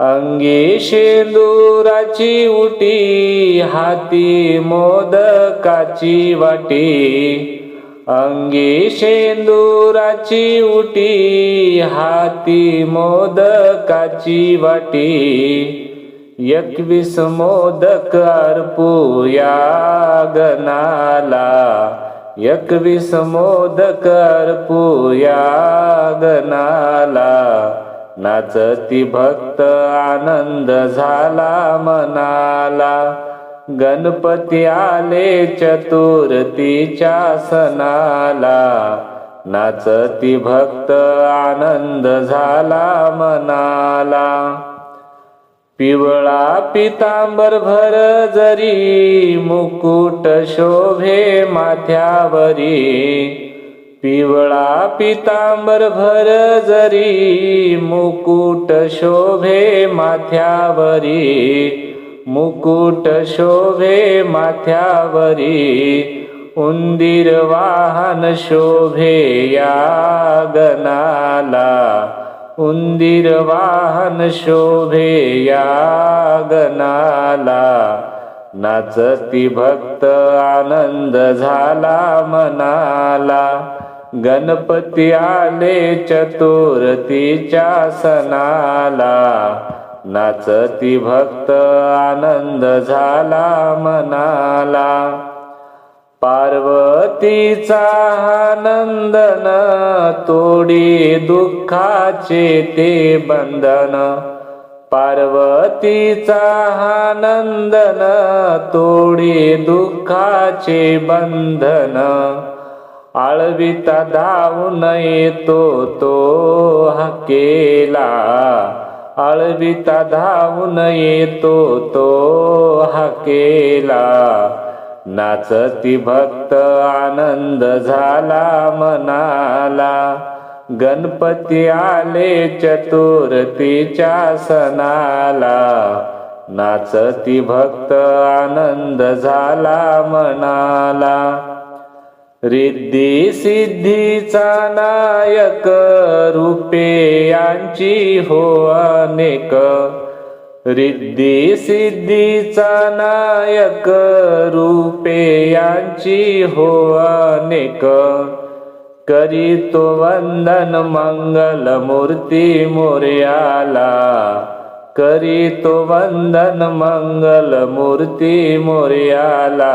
अंगी शेंदुराची उटी हाती मोदकाची वाटी. अंगी शेंदुराची उटी हाती मोदकाची वाटी. एकवीस मोदक अर्पूया गणाला. एकवीस मोदक अर्पूया गणाला. नाचती भक्त आनंद झाला मनाला. गणपती आले चतुर्थीच्या सणाला. नाचती भक्त आनंद झाला मनाला. पिवळा पितांबर भर जरी मुकुट शोभे माथ्यावरी. पिवळा पितांबर भर जरी मुकुट शोभे माथ्यावरी मुकुट शोभे माथ्यावरी उंदीर वाहन शोभे या गणाला उंदीर वाहन शोभे या गणाला. नाचती भक्त आनंद झाला मनाला. गणपती आले चतुर्थीच्या सणाला नाचती भक्त आनंद झाला मनाला. पार्वतीचा आनंदन तोडी दुःखाचे ते बंधन. पार्वतीचा आनंदन तोडी दुःखाचे बंधन. आळविता धावून येतो तो हकेला. आळविता धावून येतो तो हकेला. नाचती भक्त आनंद झाला मनाला. गणपती आले चतुर्थीच्या सणाला. नाचती भक्त आनंद झाला मनाला. रिद्धी सिद्धीचा नायक रूपे यांची हो अनेक. रिद्धी सिद्धीचा नायक रूपे यांची हो अनेक. करीतो वंदन मंगल मूर्ती मोर्याला. करीतो वंदन मंगल मूर्ती मोर्याला.